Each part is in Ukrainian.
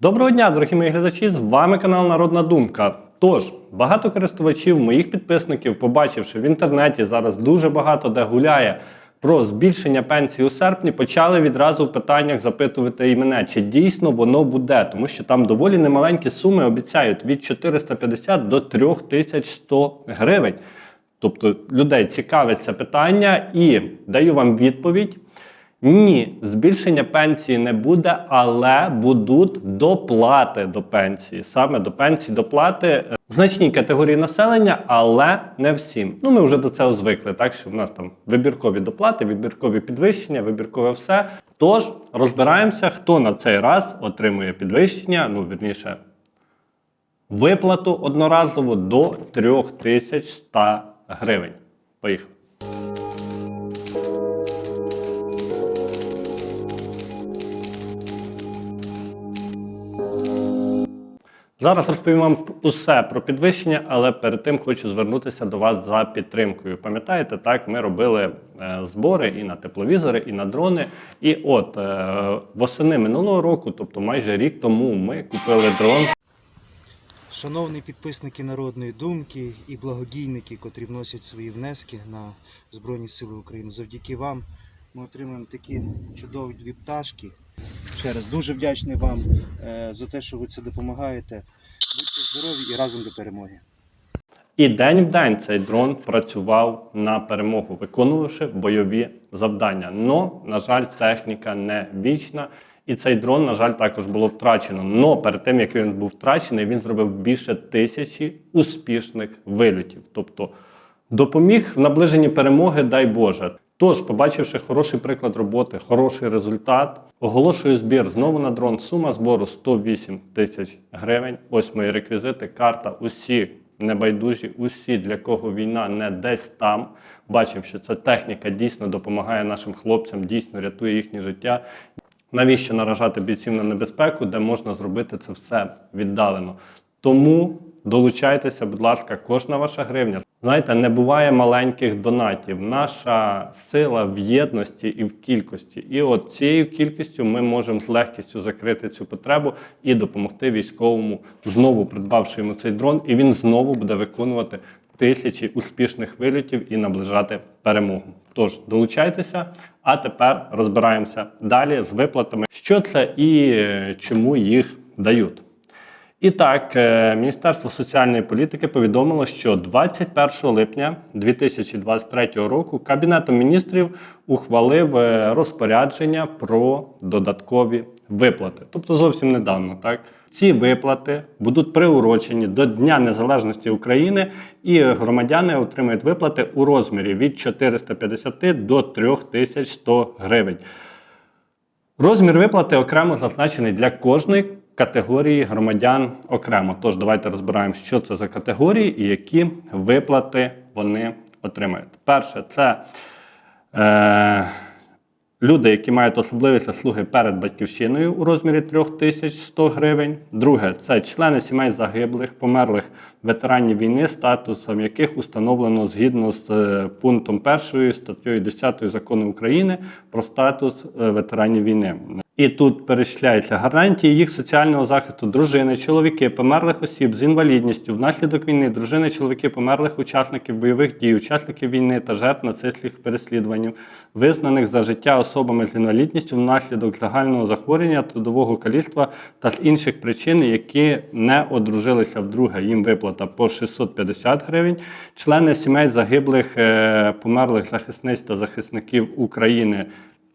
Доброго дня, дорогі мої глядачі! З вами канал Народна Думка. Тож, багато користувачів, моїх підписників, побачивши в інтернеті зараз дуже багато де гуляє про збільшення пенсії у серпні, почали відразу в питаннях запитувати і мене, чи дійсно воно буде, тому що там доволі немаленькі суми обіцяють від 450 до 3100 гривень. Тобто людей цікавить це питання і даю вам відповідь. Ні, збільшення пенсії не буде, але будуть доплати до пенсії. Саме до пенсії доплати е, значній категорії населення, але не всім. Ну ми вже до цього звикли, так що в нас там вибіркові доплати, вибіркові підвищення, вибіркове все. Тож розбираємося, хто на цей раз отримує підвищення, ну вірніше, виплату одноразову до 3100 гривень. Поїхали. Зараз розповім вам усе про підвищення, але перед тим хочу звернутися до вас за підтримкою. Пам'ятаєте, так ми робили е, збори і на тепловізори, і на дрони. І от е, восени минулого року, тобто майже рік тому, ми купили дрон. Шановні підписники Народної думки і благодійники, котрі вносять свої внески на Збройні Сили України, завдяки вам ми отримуємо такі чудові дві пташки. Ще раз дуже вдячний вам е, за те, що ви це допомагаєте. Будьте здорові і разом до перемоги. І день в день цей дрон працював на перемогу, виконувавши бойові завдання. Но, на жаль, техніка не вічна. І цей дрон, на жаль, також було втрачено. Но перед тим, як він був втрачений, він зробив більше тисячі успішних вильотів. Тобто допоміг в наближенні перемоги, дай Боже. Тож, побачивши хороший приклад роботи, хороший результат, оголошую збір знову на дрон. Сума збору 108 тисяч гривень. Ось мої реквізити, карта. Усі небайдужі, усі, для кого війна не десь там. Бачимо, що ця техніка дійсно допомагає нашим хлопцям, дійсно рятує їхнє життя. Навіщо наражати бійців на небезпеку, де можна зробити це все віддалено? Тому долучайтеся, будь ласка, кожна ваша гривня. Знаєте, не буває маленьких донатів. Наша сила в єдності і в кількості. І от цією кількістю ми можемо з легкістю закрити цю потребу і допомогти військовому, знову придбавши йому цей дрон, і він знову буде виконувати тисячі успішних вилітів і наближати перемогу. Тож долучайтеся, а тепер розбираємося далі з виплатами, що це і е, чому їх дають. І так, е, Міністерство соціальної політики повідомило, що 21 липня 2023 року Кабінетом міністрів ухвалив е, розпорядження про додаткові виплати. Тобто зовсім недавно, так ці виплати будуть приурочені до Дня Незалежності України, і громадяни отримають виплати у розмірі від 450 до 3100 гривень. Розмір виплати окремо зазначений для кожної категорії громадян окремо. Тож давайте розбираємо, що це за категорії і які виплати вони отримають. Перше, це е, люди, які мають особливі заслуги перед батьківщиною у розмірі 3100 гривень. Друге, це члени сімей загиблих, померлих ветеранів війни, статусом яких установлено згідно з е, пунктом 1 статтею 10 закону України про статус е, ветеранів війни. І тут перечисляються гарантії їх соціального захисту дружини, чоловіки, померлих осіб з інвалідністю внаслідок війни, дружини, чоловіки померлих учасників бойових дій, учасників війни та жертв нацистських переслідувань, визнаних за життя особами з інвалідністю внаслідок загального захворювання, трудового каліцтва та з інших причин, які не одружилися вдруге. Їм виплата по 650 гривень. Члени сімей загиблих, е, померлих захисниць та захисників України.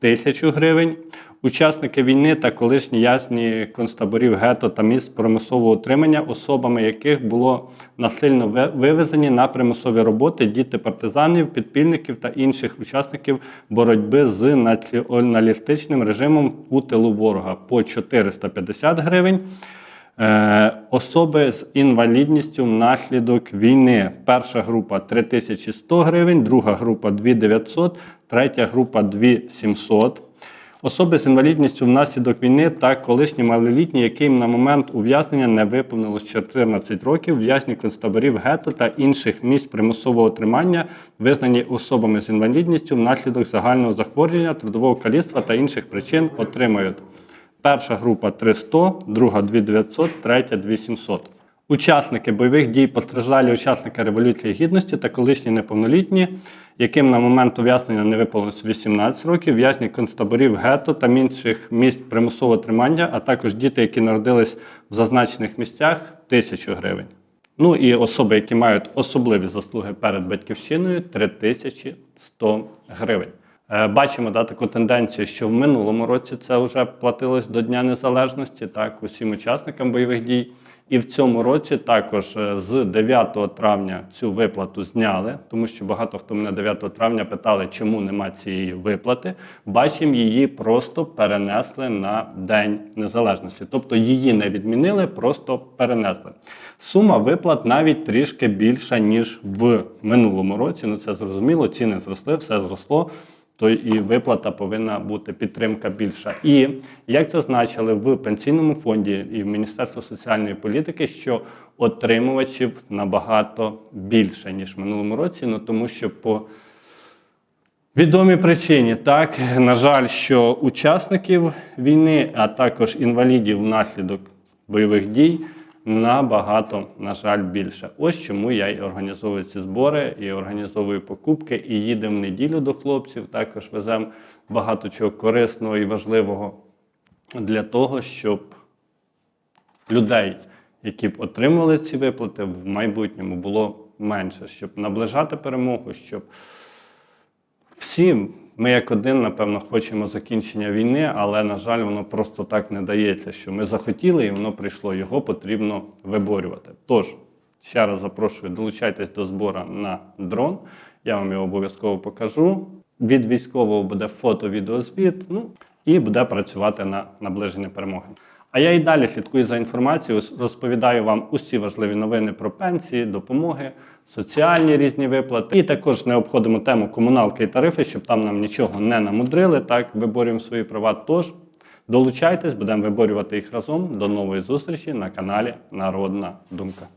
Тисячу гривень. Учасники війни та колишні ясні концтаборів гетто та місць примусового утримання, особами яких було насильно вивезені на примусові роботи діти партизанів, підпільників та інших учасників боротьби з націоналістичним режимом у тилу ворога по 450 гривень. Е, особи з інвалідністю внаслідок війни. Перша група 3100 гривень, друга група 2900, третя група 2700. Особи з інвалідністю внаслідок війни та колишні малолітні, яким на момент ув'язнення не виповнилось 14 років, в'язні концтаборів гетто та інших місць примусового тримання, визнані особами з інвалідністю внаслідок загального захворювання, трудового каліцтва та інших причин, отримають Перша група 300, друга 2900, третя 2700. Учасники бойових дій, постраждалі учасники Революції Гідності та колишні неповнолітні, яким на момент ув'язнення не виповнилось 18 років, в'язні концтаборів гетто та інших місць примусового тримання, а також діти, які народились в зазначених місцях, 1000 гривень. Ну і особи, які мають особливі заслуги перед батьківщиною 3100 гривень. Е, Бачимо да, таку тенденцію, що в минулому році це вже платилось до Дня Незалежності, так, усім учасникам бойових дій. І в цьому році також е, з 9 травня цю виплату зняли, тому що багато хто мене 9 травня питали, чому нема цієї виплати. Бачимо, її просто перенесли на День Незалежності. Тобто її не відмінили, просто перенесли. Сума виплат навіть трішки більша, ніж в минулому році. Ну це зрозуміло, ціни зросли, все зросло. То і виплата повинна бути підтримка більша. І як зазначили в пенсійному фонді і в Міністерстві соціальної політики, що отримувачів набагато більше ніж в минулому році. Ну тому що по відомій причині, так на жаль, що учасників війни, а також інвалідів внаслідок бойових дій. Набагато, на жаль, більше. Ось чому я і організовую ці збори, і організовую покупки, і їдемо в неділю до хлопців. Також веземо багато чого корисного і важливого для того, щоб людей, які б отримували ці виплати, в майбутньому було менше, щоб наближати перемогу, щоб всі ми як один, напевно, хочемо закінчення війни, але, на жаль, воно просто так не дається, що ми захотіли і воно прийшло. Його потрібно виборювати. Тож, ще раз запрошую, долучайтесь до збору на дрон. Я вам його обов'язково покажу. Від військового буде фото-відеозвіт, ну і буде працювати на наближення перемоги. А я і далі слідкую за інформацією, розповідаю вам усі важливі новини про пенсії, допомоги, соціальні різні виплати. І також не обходимо тему комуналки і тарифи, щоб там нам нічого не намудрили. Так, виборюємо свої права. Тож долучайтесь, будемо виборювати їх разом. До нової зустрічі на каналі Народна Думка.